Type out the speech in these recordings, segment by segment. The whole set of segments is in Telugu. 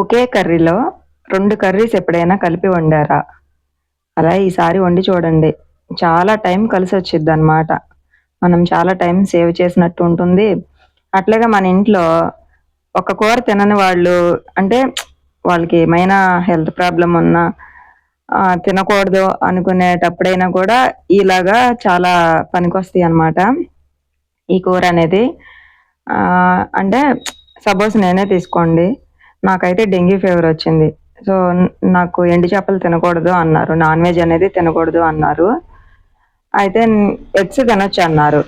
ఒకే కర్రీలో రెండు కర్రీస్ ఎప్పుడైనా కలిపి వండారా? అలా ఈసారి వండి చూడండి. చాలా టైం కలిసి వచ్చింది అనమాట మనం చాలా టైం సేవ్ చేసినట్టు ఉంటుంది. అట్లాగే మన ఇంట్లో ఒక కూర తినని వాళ్ళు అంటే వాళ్ళకి ఏమైనా హెల్త్ ప్రాబ్లం ఉన్నా తినకూడదు అనుకునేటప్పుడైనా కూడా ఇలాగా చాలా పనికొస్తాయి అన్నమాట ఈ కూర అనేది. అంటే సపోజ్ నేనే తీసుకోండి. నాకైతే డెంగ్యూ ఫీవర్ వచ్చింది. సో నాకు ఎండు చేపలు తినకూడదు అన్నారు. నాన్ వెజ్ అనేది తినకూడదు అన్నారు. అయితే ఎగ్స్ తినొచ్చు అన్నారు.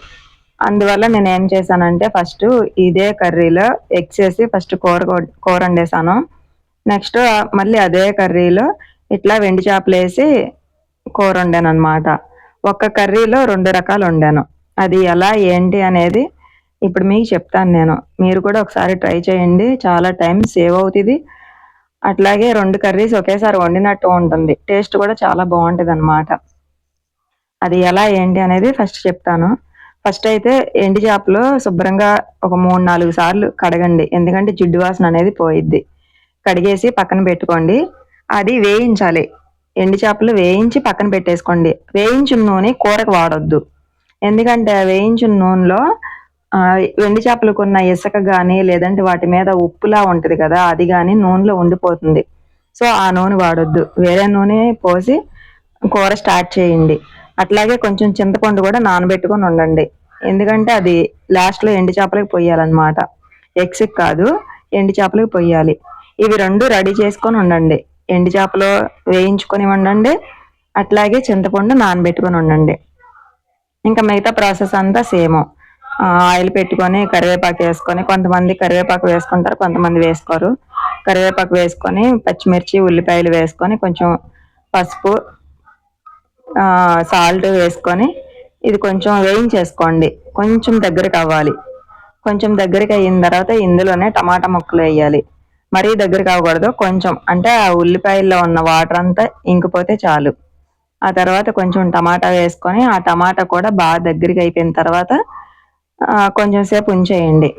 అందువల్ల నేను ఏం చేశానంటే ఫస్ట్ ఇదే కర్రీలో ఎగ్స్ వేసి ఫస్ట్ కూర కూర వండేసాను. నెక్స్ట్ మళ్ళీ అదే కర్రీలో ఇట్లా వెండి చేపలు వేసి కూర వండాను అనమాట ఒక్క కర్రీలో రెండు రకాలు వండాను. అది ఎలా ఏంటి అనేది ఇప్పుడు మీకు చెప్తాను నేను. మీరు కూడా ఒకసారి ట్రై చేయండి. చాలా టైం సేవ్ అవుతుంది. అట్లాగే రెండు కర్రీస్ ఒకేసారి వండినట్టు ఉంటుంది. టేస్ట్ కూడా చాలా బాగుంటుంది అనమాట అది ఎలా ఏంటి అనేది ఫస్ట్ చెప్తాను. ఫస్ట్ అయితే ఎండి చేపలు శుభ్రంగా ఒక మూడు నాలుగు సార్లు కడగండి. ఎందుకంటే జిడ్డు వాసన అనేది పోయిద్ది. కడిగేసి పక్కన పెట్టుకోండి. అది వేయించాలి. ఎండి చేపలు వేయించి పక్కన పెట్టేసుకోండి. వేయించిన నూనె కూరకు వాడొద్దు. ఎందుకంటే వేయించిన నూనెలో ఆ, ఎండి చేపలకు ఉన్న ఇసుక కానీ లేదంటే వాటి మీద ఉప్పులా ఉంటది కదా అది కానీ నూనెలో ఉండిపోతుంది. సో ఆ నూనె వాడొద్దు. వేరే నూనె పోసి కూర స్టార్ట్ చేయండి. అట్లాగే కొంచెం చింతపండు కూడా నానబెట్టుకొని ఉండండి. ఎందుకంటే అది లాస్ట్లో ఎండి చేపలకి పొయ్యాలన్నమాట. ఎగ్స్ కాదు ఎండి చేపలకి పొయ్యాలి. ఇవి రెండు రెడీ చేసుకొని ఉండండి. ఎండి చేపలు వేయించుకొని ఉండండి. అట్లాగే చింతపండు నానబెట్టుకొని ఉండండి. ఇంకా మిగతా ప్రాసెస్ అంతా సేమ్. ఆయిల్ పెట్టుకొని కరివేపాకు వేసుకొని కొంతమంది కరివేపాకు వేసుకుంటారు కొంతమంది వేసుకోరు. కరివేపాకు వేసుకొని పచ్చిమిర్చి ఉల్లిపాయలు వేసుకొని కొంచెం పసుపు సాల్ట్ వేసుకొని ఇది కొంచెం వేయించేసుకోండి. కొంచెం దగ్గరికి అవ్వాలి. కొంచెం దగ్గరికి అయిన తర్వాత ఇందులోనే టమాటా ముక్కలు వేయాలి. మరీ దగ్గరికి అవ్వకూడదు. కొంచెం అంటే ఆ ఉల్లిపాయల్లో ఉన్న వాటర్ అంతా ఇంకిపోతే చాలు. ఆ తర్వాత కొంచెం టమాటా వేసుకొని ఆ టమాటా కూడా బాగా దగ్గరికి అయిపోయిన తర్వాత కొంచెం సేపు ఉంచేయండి.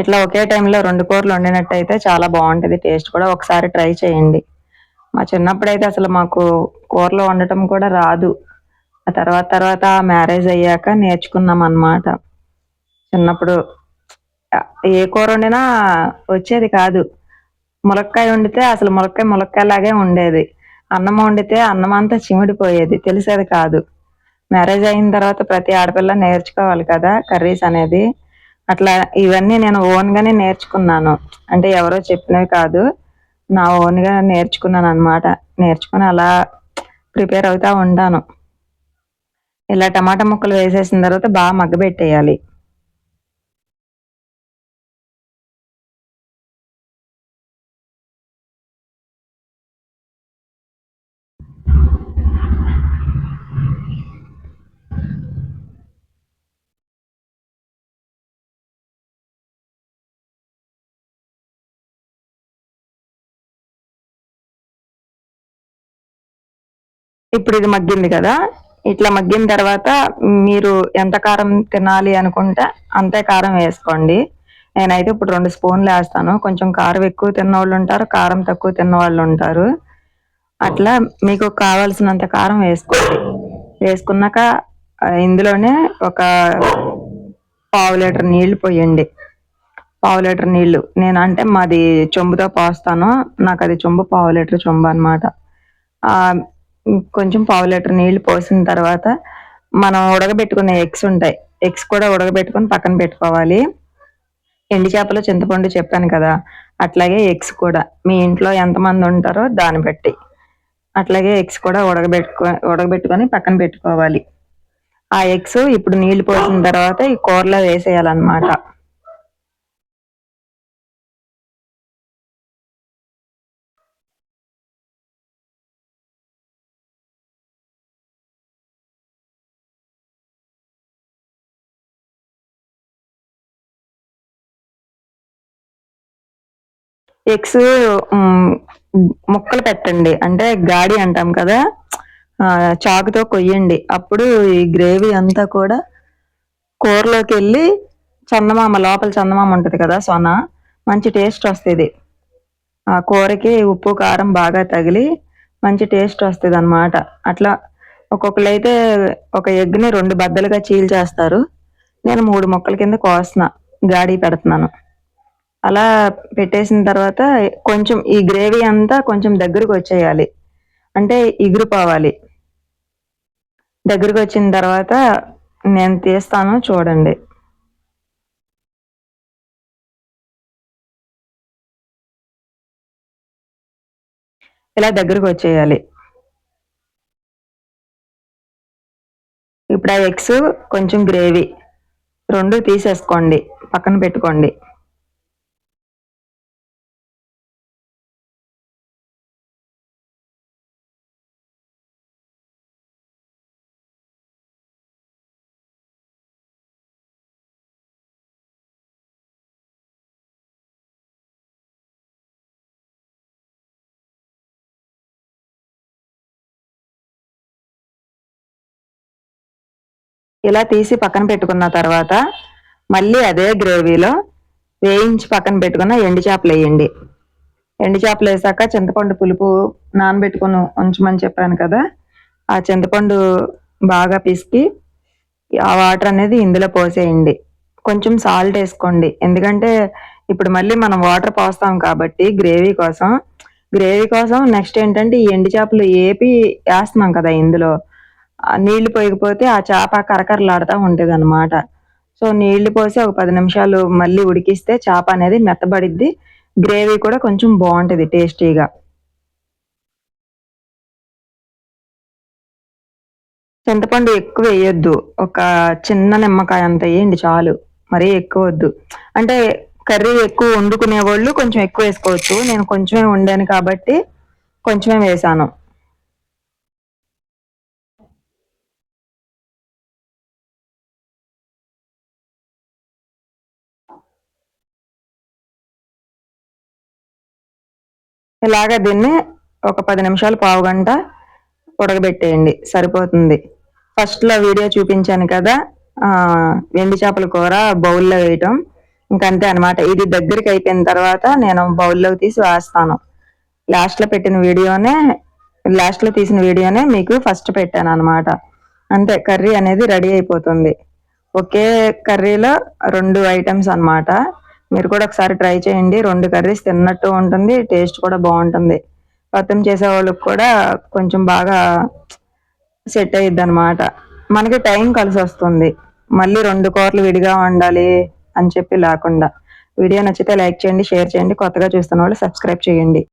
ఇట్లా ఒకే టైంలో రెండు కూరలు వండినట్టయితే చాలా బాగుంటుంది టేస్ట్ కూడా ఒకసారి ట్రై చేయండి. మా చిన్నప్పుడు అయితే అసలు మాకు కూరలు వండటం కూడా రాదు. ఆ తర్వాత తర్వాత మ్యారేజ్ అయ్యాక నేర్చుకున్నాం అన్నమాట. చిన్నప్పుడు ఏ కూర వండినా వచ్చేది కాదు. ములక్కాయ వండితే అసలు ములక్కాయ ములక్కాయ లాగే ఉండేది. అన్నం వండితే అన్నం అంతా చిమిడిపోయేది తెలిసేది కాదు. మ్యారేజ్ అయిన తర్వాత ప్రతి ఆడపిల్ల నేర్చుకోవాలి కదా కర్రీస్ అనేది. అట్లా ఇవన్నీ నేను ఓన్ గానే నేర్చుకున్నాను. అంటే ఎవరో చెప్పినవి కాదు. నా ఓన్గా నేర్చుకున్నాను అనమాట నేర్చుకుని అలా ప్రిపేర్ అవుతా ఉంటాను ఇలా టమాటా ముక్కలు వేసేసిన తర్వాత బాగా మగ్గబెట్టేయాలి. ఇప్పుడు ఇది మగ్గింది కదా ఇట్లా మగ్గిన తర్వాత మీరు ఎంత కారం తినాలి అనుకుంటే అంతే కారం వేసుకోండి. నేనైతే ఇప్పుడు రెండు స్పూన్లు వేస్తాను. కొంచెం కారం ఎక్కువ తిన్న వాళ్ళు ఉంటారు కారం తక్కువ తిన్న వాళ్ళు ఉంటారు. అట్లా మీకు కావాల్సినంత కారం వేసుకోండి. వేసుకున్నాక ఇందులోనే ఒక పావు లీటర్ నీళ్ళు పోయండి. పావు లీటర్ నీళ్ళు నేను అంటే మాది చెంబుతో పోస్తాను. నాకు అది చెంబు పావు లీటర్ చెంబు అనమాట కొంచెం పావు లీటర్ నీళ్ళు పోసిన తర్వాత మనం ఉడకబెట్టుకునే ఎగ్స్ ఉంటాయి. ఎగ్స్ కూడా ఉడకబెట్టుకొని పక్కన పెట్టుకోవాలి. ఎండి చేపలు చింతపండు చెప్పాను కదా అట్లాగే ఎగ్స్ కూడా. మీ ఇంట్లో ఎంతమంది ఉంటారో దాన్ని బట్టి. అట్లాగే ఎగ్స్ కూడా ఉడకబెట్టుకో ఉడకబెట్టుకొని పక్కన పెట్టుకోవాలి. ఆ ఎగ్స్ ఇప్పుడు నీళ్ళు పోసిన తర్వాత ఈ కూరలో వేసేయాలన్నమాట. ఎగ్స్ ముక్కలు పెట్టండి. అంటే గాడి అంటాం కదా చాకుతో కొయ్యండి. అప్పుడు ఈ గ్రేవీ అంతా కూడా కూరలోకి వెళ్ళి చందమామ లోపల చందమామ ఉంటుంది కదా సొన మంచి టేస్ట్ వస్తుంది. ఆ కూరకి ఉప్పు కారం బాగా తగిలి మంచి టేస్ట్ వస్తుంది అనమాట అట్లా ఒక్కొక్కరు అయితే ఒక ఎగ్ని రెండు బద్దలుగా చీల్చేస్తారు నేను మూడు మొక్కల కింద కోస్తున్నా గాడి పెడుతున్నాను. అలా పెట్టేసిన తర్వాత కొంచెం ఈ గ్రేవీ అంతా కొంచెం దగ్గరకు వచ్చేయాలి. అంటే ఇగురు పోవాలి. దగ్గరకు వచ్చిన తర్వాత నేను తీస్తాను చూడండి. ఇలా దగ్గరకు వచ్చేయాలి. ఇప్పుడు ఆ ఎగ్స్ కొంచెం గ్రేవీ రెండు తీసేసుకోండి. పక్కన పెట్టుకోండి. ఇలా తీసి పక్కన పెట్టుకున్న తర్వాత మళ్ళీ అదే గ్రేవీలో వేయించి పక్కన పెట్టుకున్న ఎండు చేపలు వేయండి. ఎండు చేపలు వేసాక చింతపండు పులుపు నానబెట్టుకుని ఉంచమని చెప్పాను కదా ఆ చింతపండు బాగా పిసికి ఆ వాటర్ అనేది ఇందులో పోసేయండి. కొంచెం సాల్ట్ వేసుకోండి. ఎందుకంటే ఇప్పుడు మళ్ళీ మనం వాటర్ పోస్తాం కాబట్టి గ్రేవీ కోసం. గ్రేవీ కోసం నెక్స్ట్ ఏంటంటే ఈ ఎండు చేపలు ఏపి వేస్తున్నాం కదా ఇందులో. నీళ్ళు పోయకపోతే ఆ చేప కరకరలాడుతూ ఉంటుంది అనమాట సో నీళ్ళు పోసి ఒక పది నిమిషాలు మళ్ళీ ఉడికిస్తే చేప అనేది మెత్తబడిద్ది. గ్రేవీ కూడా కొంచెం బాగుంటుంది టేస్టీగా. చింతపండు ఎక్కువ వేయొద్దు. ఒక చిన్న నిమ్మకాయ అంత వేయండి చాలు. మరీ ఎక్కువ వద్దు. అంటే కర్రీ ఎక్కువ వండుకునే వాళ్ళు కొంచెం ఎక్కువ వేసుకోవచ్చు. నేను కొంచెమే వండాను కాబట్టి కొంచెమే వేసాను. ఇలాగ దీన్ని ఒక పది నిమిషాలు పావు గంట ఉడకబెట్టేయండి. సరిపోతుంది. ఫస్ట్లో వీడియో చూపించాను కదా వెండి చేపల కూర బౌల్లో వేయటం. ఇంకంతే అనమాట ఇది దగ్గరికి అయిపోయిన తర్వాత నేను బౌల్లోకి తీసి వేస్తాను. లాస్ట్లో పెట్టిన వీడియోనే లాస్ట్లో తీసిన వీడియోనే మీకు ఫస్ట్ పెట్టాను అనమాట అంతే కర్రీ అనేది రెడీ అయిపోతుంది. ఒకే కర్రీలో రెండు ఐటమ్స్ అనమాట మీరు కూడా ఒకసారి ట్రై చేయండి. రెండు కర్రీస్ తిన్నట్టు ఉంటుంది టేస్ట్ కూడా బాగుంటుంది. వ్రతం చేసే వాళ్ళకి కూడా కొంచెం బాగా సెట్ అయ్యిద్ది అనమాట మనకి టైం కలిసి వస్తుంది. మళ్ళీ రెండు కూరలు విడిగా వండాలి అని చెప్పి లేకుండా. వీడియో నచ్చితే లైక్ చేయండి షేర్ చేయండి. కొత్తగా చూస్తున్న వాళ్ళు సబ్స్క్రైబ్ చేయండి.